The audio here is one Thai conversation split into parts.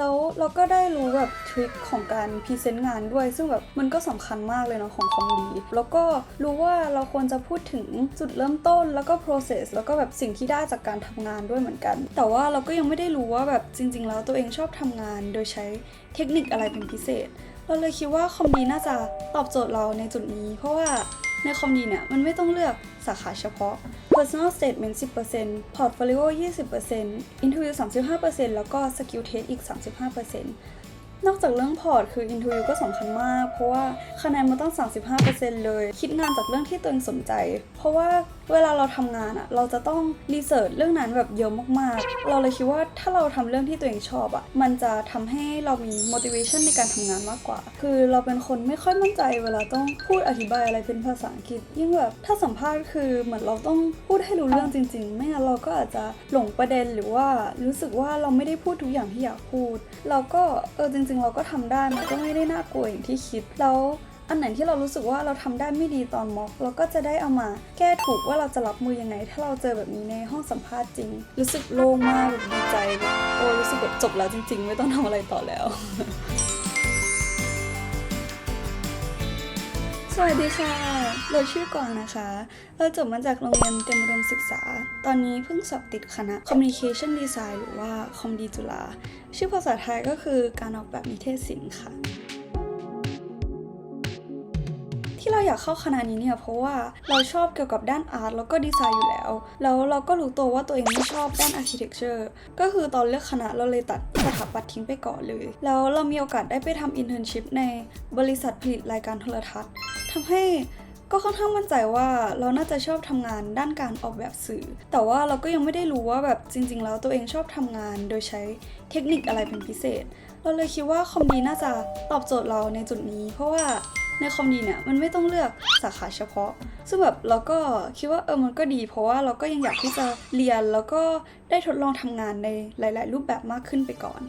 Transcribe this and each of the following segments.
แล้วเราก็ได้รู้แบบทริคของการพรีเซนต์งานด้วย ซึ่งแบบมันก็สำคัญมากเลยเนาะของคอมดี แล้วก็รู้ว่าเราควรจะพูดถึงจุดเริ่มต้นแล้วก็ process แล้วก็แบบสิ่งที่ได้จากการทำงานด้วยเหมือนกัน แต่ว่าเราก็ยังไม่ได้รู้ว่าแบบจริง ๆ แล้วตัวเองชอบทำงานโดยใช้เทคนิคอะไรเป็นพิเศษ เราเลยคิดว่าคอมดีน่าจะตอบโจทย์เราในจุดนี้ เพราะว่าในคอมดีเนี่ยมันไม่ต้องเลือกสาขาเฉพาะ personal statement 10% portfolio 20% interview 35%แล้วก็ skill test อีก 35%นอกจากเรื่องพอร์ตคือ interview ก็สำคัญมาก เพราะว่าคะแนนมันต้อง 35%เลย คิดงานจากเรื่องที่ตัวเองสนใจ เพราะว่า เวลาเราทำงานอะเราจะต้องรีเสิร์ชเรื่องนั้นแบบเยอะมากๆ เราเลยคิดว่าถ้าเราทำเรื่องที่ตัวเองชอบอะมันจะทำให้เรามี motivation ในการทำงานมากกว่า คือเราเป็นคนไม่ค่อยมั่นใจเวลาต้องพูดอธิบายอะไรเป็นภาษาอังกฤษ ยิ่งแบบถ้าสัมภาษณ์คือเหมือนเราต้องพูดให้รู้เรื่องจริง ๆ ไม่งั้นเราก็อาจจะหลงประเด็นหรือว่ารู้สึกว่าเราไม่ได้พูดทุกอย่างที่อยากพูด เราก็เออจริง ๆ เราก็ทำได้มันก็ไม่ได้น่ากลัวอย่างที่คิดแล้ว อันไหนที่เรารู้สึกว่าเราทำได้ไม่ดีตอนม็อกเราก็จะได้เอามาแก้ถูกว่าเราจะรับมือยังไง ถ้าเราเจอแบบนี้ในห้องสัมภาษณ์จริง รู้สึกโล่งมากแบบดีใจแบบโอ้รู้สึกแบบจบแล้วจริง ๆ ไม่ต้องทำอะไรต่อแล้วสวัสดีค่ะ เราชื่อกวางนะคะ เราจบมาจากโรงเรียนเตรียมอุดมศึกษา ตอนนี้เพิ่งสอบติดคณะ Communication Design หรือว่าคอมดีจุฬา ชื่อภาษาไทยก็คือการออกแบบนิเทศศิลป์ค่ะ เราอยากเข้าคณะนี้เนี่ยเพราะว่าเราชอบเกี่ยวกับด้านอาร์ตแล้วก็ดีไซน์อยู่แล้ว แล้วเราก็รู้ตัวว่าตัวเองไม่ชอบด้านอาร์เคเต็กเจอร์ก็คือตอนเลือกคณะเราเลยตัดสถาปัตย์ทิ้งไปก่อนเลย แล้วเรามีโอกาสได้ไปทำอินเทอร์นชิพในบริษัทผลิตรายการโทรทัศน์ทำให้ก็ค่อนข้างมั่นใจว่าเราน่าจะชอบทำงานด้านการออกแบบสื่อ แต่ว่าเราก็ยังไม่ได้รู้ว่าแบบจริง ๆ แล้วตัวเองชอบทำงานโดยใช้เทคนิคอะไรเป็นพิเศษ เราเลยคิดว่าคอมดีน่าจะตอบโจทย์เราในจุดนี้ เพราะว่า ในคอมดีเนี่ยมันไม่ต้องเลือกสาขาเฉพาะ ซึ่งแบบเราก็คิดว่าเออมันก็ดี เพราะว่าเราก็ยังอยากที่จะเรียนแล้วก็ได้ทดลองทำงานในหลาย ๆ รูปแบบมากขึ้นไปก่อน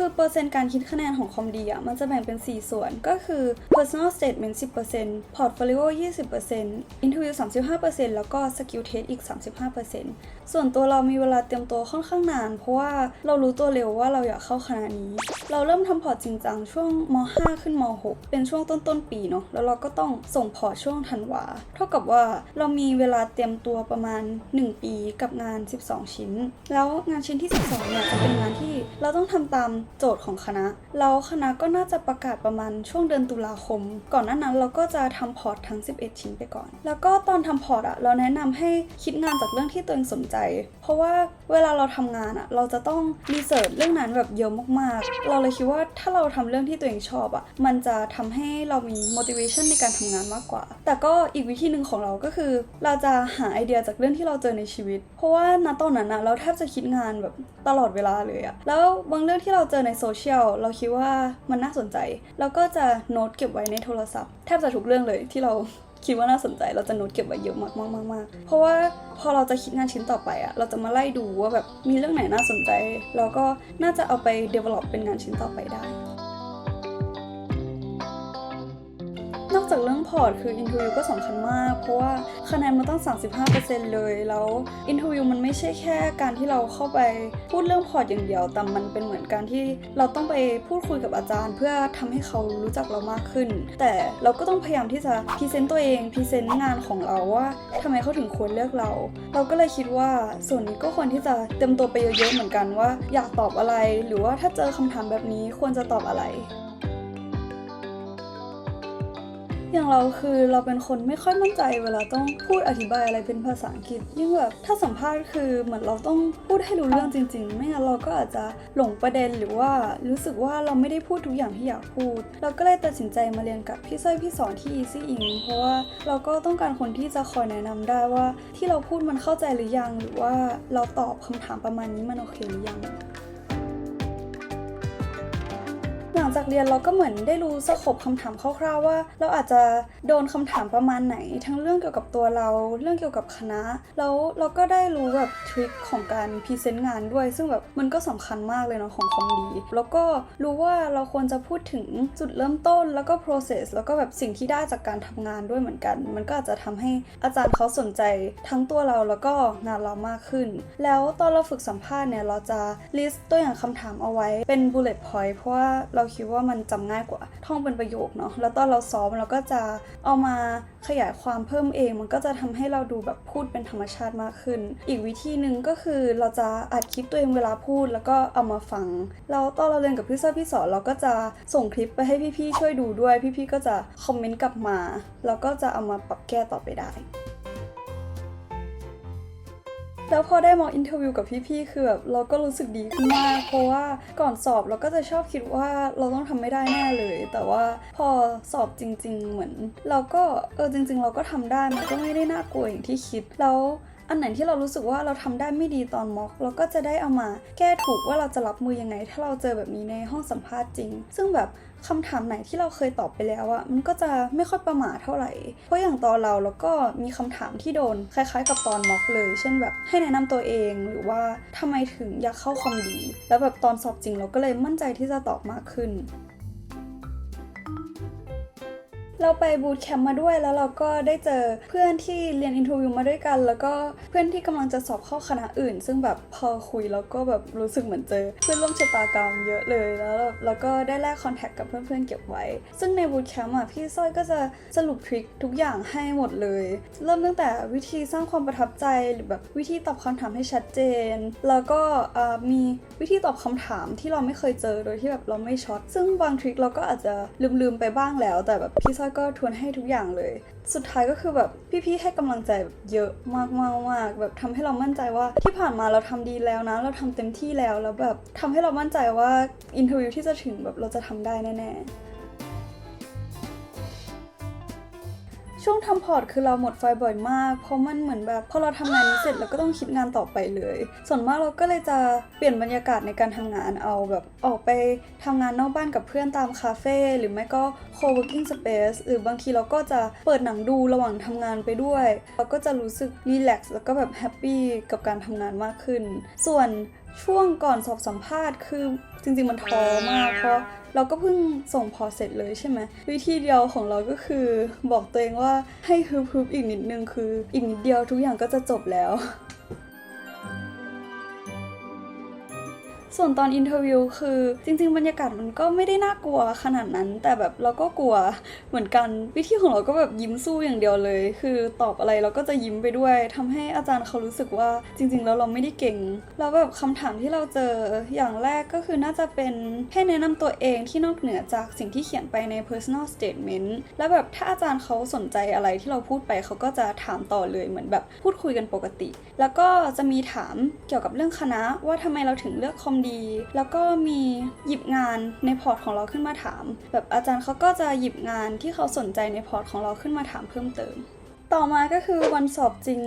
คือเปอร์เซ็นต์การคิดคะแนนของคอมดีอะมันจะแบ่งเป็น 4 ส่วนก็คือ personal statement 10% portfolio 20% interview 35%แล้วก็ skill test อีก 35%ส่วนตัวเรามีเวลาเตรียมตัวค่อนข้างนาน เพราะว่าเรารู้ตัวเร็วว่าเราอยากเข้าคณะนี้ เราเริ่มทำพอร์ตจริงจังช่วงม 5 ขึ้นม 6 เป็นช่วงต้นต้นๆปีเนาะแล้วเราก็ต้องส่งพอร์ตช่วงธันวาเท่ากับว่าเรามีเวลาเตรียมตัวประมาณ 1 ปีกับงาน 12 ชิ้น แล้วงานชิ้นที่ 12เนี่ยจะเป็นงานที่เราต้องทำตามโจทย์ของคณะ แล้วคณะก็น่าจะประกาศประมาณช่วงเดือนตุลาคม ก่อนหน้านั้นเราก็จะทำพอร์ตทั้ง 11 ชิ้นไปก่อน แล้วก็ตอนทำพอร์ตอะเราแนะนำให้คิดงานจากเรื่องที่ตัวเองสนใจ เพราะว่า เวลาเราทำงานอะเราจะต้องรีเสิร์ชเรื่องนั้นแบบเยอะมากๆ เราเลยคิดว่าถ้าเราทำเรื่องที่ตัวเองชอบอะมันจะทำให้เรามี motivation ในการทำงานมากกว่า แต่ก็อีกวิธีหนึ่งของเราก็คือ เราจะหาไอเดียจากเรื่องที่เราเจอในชีวิต เพราะว่าณตอนนั้นอะเราแทบจะคิดงานแบบตลอดเวลาเลยอะแล้วบางเรื่องที่เราเจอในโซเชียลเราคิดว่ามันน่าสนใจ เราก็จะโน้ตเก็บไว้ในโทรศัพท์แทบจะทุกเรื่องเลยที่เรา คิดว่าน่าสนใจเราจะโน้ตเก็บไว้เยอะมากมากมากมากเพราะว่าพอเราจะคิดงานชิ้นต่อไปอะเราจะมาไล่ดูว่าแบบมีเรื่องไหนน่าสนใจ แล้วก็น่าจะเอาไป develop เป็นงานชิ้นต่อไปได้ จากเรื่องพอร์ตคือ interview ก็สำคัญมาก เพราะว่าคะแนนมันต้อง 35%เลย แล้ว interview มันไม่ใช่แค่การที่เราเข้าไปพูดเรื่องพอร์ตอย่างเดียว แต่มันเป็นเหมือนการที่เราต้องไปพูดคุยกับอาจารย์ เพื่อทำให้เขารู้จักเรามากขึ้น แต่เราก็ต้องพยายามที่จะพรีเซนต์ตัวเองพรีเซนต์งานของเราว่าทำไมเขาถึงควรเลือกเรา เราก็เลยคิดว่าส่วนนี้ก็ควรที่จะเต็มตัวไปเยอะๆเหมือนกันว่า อยากตอบอะไร หรือว่าถ้าเจอคำถามแบบนี้ควรจะตอบอะไร อย่างเราคือเราเป็นคนไม่ค่อยมั่นใจเวลาต้องพูดอธิบายอะไรเป็นภาษาอังกฤษ ยิ่งแบบถ้าสัมภาษณ์คือเหมือนเราต้องพูดให้รู้เรื่องจริง ๆ ไม่งั้นเราก็อาจจะหลงประเด็นหรือว่ารู้สึกว่าเราไม่ได้พูดทุกอย่างที่อยากพูด เราก็เลยตัดสินใจมาเรียนกับพี่สร้อยพี่สอนที่ Easy i n เพราะว่าเราก็ต้องการคนที่จะคอยแนะนำได้ว่า ที่เราพูดมันเข้าใจหรือยัง หรือว่าเราตอบคำถามประมาณนี้มันโอเคหรือยัง งงจากเรียนเราก็เหมือนได้รู้สโคปคำถามคร่าวๆว่า เราอาจจะโดนคำถามประมาณไหน ทั้งเรื่องเกี่ยวกับตัวเรา เรื่องเกี่ยวกับคณะ แล้วเราก็ได้รู้แบบทริคของการพรีเซนต์งานด้วย ซึ่งแบบมันก็สำคัญมากเลยเนาะของคอมดี แล้วก็รู้ว่าเราควรจะพูดถึงจุดเริ่มต้นแล้วก็ process แล้วก็แบบสิ่งที่ได้จากการทำงานด้วยเหมือนกัน มันก็อาจจะทำให้อาจารย์เขาสนใจทั้งตัวเราแล้วก็งานเรามากขึ้น แล้วตอนเราฝึกสัมภาษณ์เนี่ยเราจะ list ตัวอย่างคำถามเอาไว้เป็น bullet point เพราะว่าเราคิดิดว่ามันจำง่ายกว่าท่องเป็นประโยคเนาะแล้วตอนเราซ้อมเราก็จะเอามาขยายความเพิ่มเอง มันก็จะทำให้เราดูแบบพูดเป็นธรรมชาติมากขึ้น อีกวิธีหนึ่งก็คือเราจะอัดคลิปตัวเองเวลาพูด แล้วก็เอามาฟังแล้วตอนเราเรียนกับพี่เซอร์พี่สอนเราก็จะส่งคลิปไปให้พี่ๆช่วยดูด้วย พี่ๆก็จะคอมเมนต์กลับมาแล้วก็จะเอามาปรับแก้ต่อไปได้ แล้วพอได้มองอินเทอร์วิวกับพี่ๆ คือแบบเราก็รู้สึกดีขึ้นมาก เพราะว่าก่อนสอบเราก็จะชอบคิดว่าเราต้องทำไม่ได้แน่เลย แต่ว่าพอสอบจริง ๆ เหมือน เราก็เออจริง ๆ เราก็ทำได้มันก็ไม่ได้น่ากลัวอย่างที่คิดแล้ว อันไหนที่เรารู้สึกว่าเราทำได้ไม่ดีตอนม็อก เราก็จะได้เอามาแก้ถูกว่าเราจะรับมือยังไง ถ้าเราเจอแบบนี้ในห้องสัมภาษณ์จริง ซึ่งแบบคำถามไหนที่เราเคยตอบไปแล้วอะมันก็จะไม่ค่อยประหม่าเท่าไหร่ เพราะอย่างตอนเราแล้วก็มีคำถามที่โดนคล้ายๆ กับตอนม็อกเลย เช่นแบบให้แนะนำตัวเองหรือว่าทำไมถึงอยากเข้าคอมดี แล้วแบบตอนสอบจริงเราก็เลยมั่นใจที่จะตอบมากขึ้น เราไปบูตแคมป์มาด้วยแล้วเราก็ได้เจอเพื่อนที่เรียนอินท r วิวมาด้วยกัน แล้วก็เพื่อนที่กำลังจะสอบเข้าคณะอื่น ซึ่งแบบพอคุยแล้วก็แบบรู้สึกเหมือนเจอ เพื่อนร่วมชะตากรรมเยอะเลยแล้วเราเราก็ได้แลกคอนแทคกับเพื่อนๆเก็บไว้ ซึ่งในบูตแคมป์อะพี่สร้อยก็จะสรุปทริคทุกอย่างให้หมดเลย เริ่มตั้งแต่วิธีสร้างความประทับใจหรือแบบวิธีตอบคำถามให้ชัดเจน แล้วก็มีวิธีตอบคำถามที่เราไม่เคยเจอโดยที่แบบเราไม่ช็อตซึ่งบางทริคเราก็อาจจะลืมๆไปบ้างแล้ว แต่แบบพี่สร้อยก็ทวนให้ทุกอย่างเลย สุดท้ายก็คือแบบพี่ๆให้กำลังใจแบบเยอะมากๆมากแบบทำให้เรามั่นใจว่าที่ผ่านมาเราทำดีแล้วนะ เราทำเต็มที่แล้วแล้วแบบทำให้เรามั่นใจว่าอินเทอร์วิวที่จะถึงแบบเราจะทำได้แน่ๆ ช่วงทำพอร์ตคือเราหมดไฟบ่อยมาก เพราะมันเหมือนแบบพอเราทำงานนี้เสร็จเราก็ต้องคิดงานต่อไปเลย ส่วนมากเราก็เลยจะเปลี่ยนบรรยากาศในการทำงานเอาแบบออกไปทำงานนอกบ้านกับเพื่อนตามคาเฟ่หรือไม่ก็ co-working space หรือบางทีเราก็จะเปิดหนังดูระหว่างทำงานไปด้วย เราก็จะรู้สึกรีแลกซ์แล้วก็แบบแฮปปี้กับการทำงานมากขึ้น ส่วน ช่วงก่อนสอบสัมภาษณ์คือจริงๆมันท้อมากเพราะเราก็เพิ่งส่งพอเสร็จเลยใช่ไหมวิธีเดียวของเราก็คือบอกตัวเองว่าให้ฮึบๆอีกนิดนึงคืออีกนิดเดียวทุกอย่างก็จะจบแล้ว ส่วนตอนอินเทอร์วิวคือจริง ๆ บรรยากาศมันก็ไม่ได้น่ากลัวขนาดนั้น แต่แบบเราก็กลัวเหมือนกันวิธีของเราก็แบบยิ้มสู้อย่างเดียวเลย คือตอบอะไรเราก็จะยิ้มไปด้วยทำให้อาจารย์เขารู้สึกว่าจริง ๆ แล้วเราไม่ได้เก่งแล้วแบบคำถามที่เราเจออย่างแรกก็คือน่าจะเป็นให้แนะนำตัวเองที่นอกเหนือจากสิ่งที่เขียนไปใน personal statement แล้วแบบถ้าอาจารย์เขาสนใจอะไรที่เราพูดไปเขาก็จะถามต่อเลยเหมือนแบบพูดคุยกันปกติ แล้วก็จะมีถามเกี่ยวกับเรื่องคณะว่าทำไมเราถึงเลือกคอมดี แล้วก็มีหยิบงานในพอร์ตของเราขึ้นมาถาม แบบอาจารย์เขาก็จะหยิบงานที่เขาสนใจในพอร์ตของเราขึ้นมาถามเพิ่มเติม ต่อมาก็คือวันสอบจริง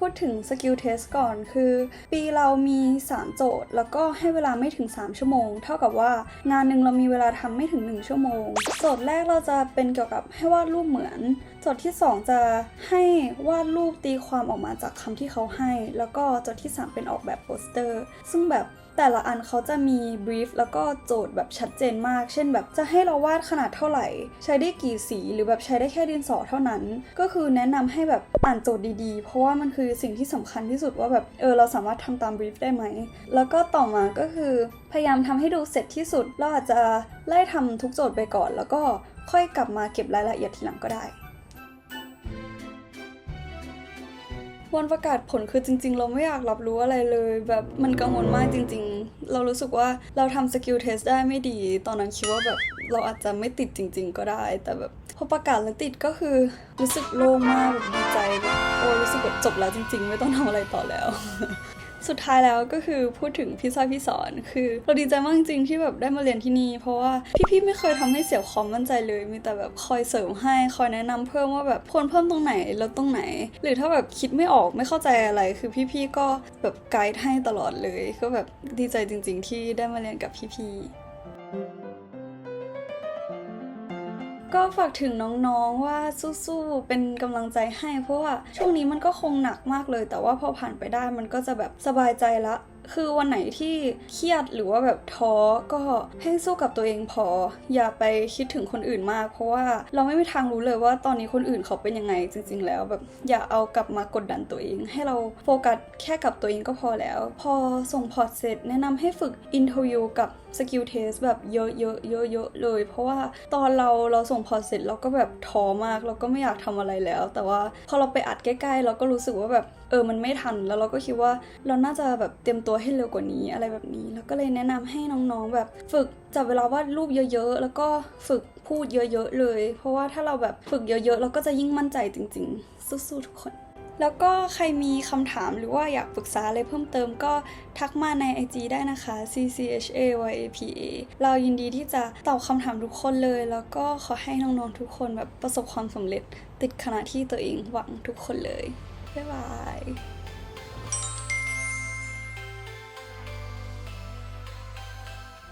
พูดถึงสกิลเทสก่อนคือ ปีเรามี 3 โจทย์ แล้วก็ให้เวลาไม่ถึง 3 ชั่วโมง เท่ากับว่างานหนึ่งเรามีเวลาทำไม่ถึง 1 ชั่วโมง โจทย์แรกเราจะเป็นเกี่ยวกับให้วาดรูปเหมือน โจทย์ที่ 2 จะให้วาดรูปตีความออกมาจากคำที่เขาให้ แล้วก็โจทย์ที่ 3 เป็นออกแบบโปสเตอร์ ซึ่งแบบแต่ละอันเขาจะมีบรีฟแล้วก็โจทย์แบบชัดเจนมาก เช่นแบบจะให้เราวาดขนาดเท่าไหร่ ใช้ได้กี่สีหรือแบบใช้ได้แค่ดินสอเท่านั้น ก็คือแนะนำให้แบบอ่านโจทย์ดีๆ เพราะว่ามันคือสิ่งที่สำคัญที่สุดว่าแบบเออเราสามารถทำตามบรีฟได้ไหม แล้วก็ต่อมาก็คือพยายามทำให้ดูเสร็จที่สุด เราอาจจะไล่ทำทุกโจทย์ไปก่อน แล้วก็ค่อยกลับมาเก็บรายละเอียดทีหลังก็ได้ วันประกาศผลคือจริง ๆ เราไม่อยากรับรู้อะไรเลย แบบมันกังวลมากจริง ๆ เรารู้สึกว่าเราทำสกิลเทสได้ไม่ดี ตอนนั้นคิดว่าแบบเราอาจจะไม่ติดจริง ๆ ก็ได้ แต่แบบพอประกาศแล้วติดก็คือรู้สึกโล่งมากแบบดีใจแบบโอ้รู้สึกแบบจบแล้วจริง ๆ ไม่ต้องทำอะไรต่อแล้ว สุดท้ายแล้วก็คือพูดถึงพี่ซ้อยพี่สอน คือเราดีใจมากจริงๆที่แบบได้มาเรียนที่นี่ เพราะว่าพี่ๆไม่เคยทำให้เสียความมั่นใจเลย มีแต่แบบคอยเสริมให้คอยแนะนำเพิ่มว่าแบบควรเพิ่มตรงไหนลดตรงไหน หรือถ้าแบบคิดไม่ออกไม่เข้าใจอะไรคือพี่ๆก็แบบไกด์ให้ตลอดเลย ก็แบบดีใจจริง ๆ ที่ได้มาเรียนกับพี่ๆ ก็ฝากถึงน้องๆว่าสู้ๆ เป็นกำลังใจให้ เพราะว่าช่วงนี้มันก็คงหนักมากเลย แต่ว่าพอผ่านไปได้มันก็จะแบบสบายใจละคือวันไหนที่เครียดหรือว่าแบบท้อก็ให้สู้กับตัวเองพอ อย่าไปคิดถึงคนอื่นมาก เพราะว่าเราไม่มีทางรู้เลยว่าตอนนี้คนอื่นเขาเป็นยังไง จริง ๆ แล้วแบบอย่าเอากลับมากดดันตัวเอง ให้เราโฟกัสแค่กับตัวเองก็พอแล้ว พอส่งพอร์ตเสร็จแนะนำให้ฝึกอินเทอร์วิวกับสกิลเทสแบบเยอะๆเยอะๆเลย เพราะว่าตอนเราเราส่งพอร์ตเสร็จเราก็แบบท้อมาก เราก็ไม่อยากทำอะไรแล้ว แต่ว่าพอเราไปอัดใกล้ๆ เราก็รู้สึกว่าแบบเออมันไม่ทันแล้วเราก็คิดว่าเราน่าจะแบบเตรียมตัวให้เร็วกว่านี้อะไรแบบนี้ แล้วก็เลยแนะนำให้น้องๆแบบฝึกจับเวลาวาดรูปเยอะๆ แล้วก็ฝึกพูดเยอะๆเลย เพราะว่าถ้าเราแบบฝึกเยอะๆเราก็จะยิ่งมั่นใจจริง ๆ สู้ๆทุกคน แล้วก็ใครมีคำถามหรือว่าอยากปรึกษาอะไรเพิ่มเติมก็ทักมาใน IG ได้นะคะ c c h a y a p a เรายินดีที่จะตอบคำถามทุกคนเลย แล้วก็ขอให้น้องๆทุกคนแบบประสบความสำเร็จติดขณะที่ตัวเองหวังทุกคนเลยบ๊ายบาย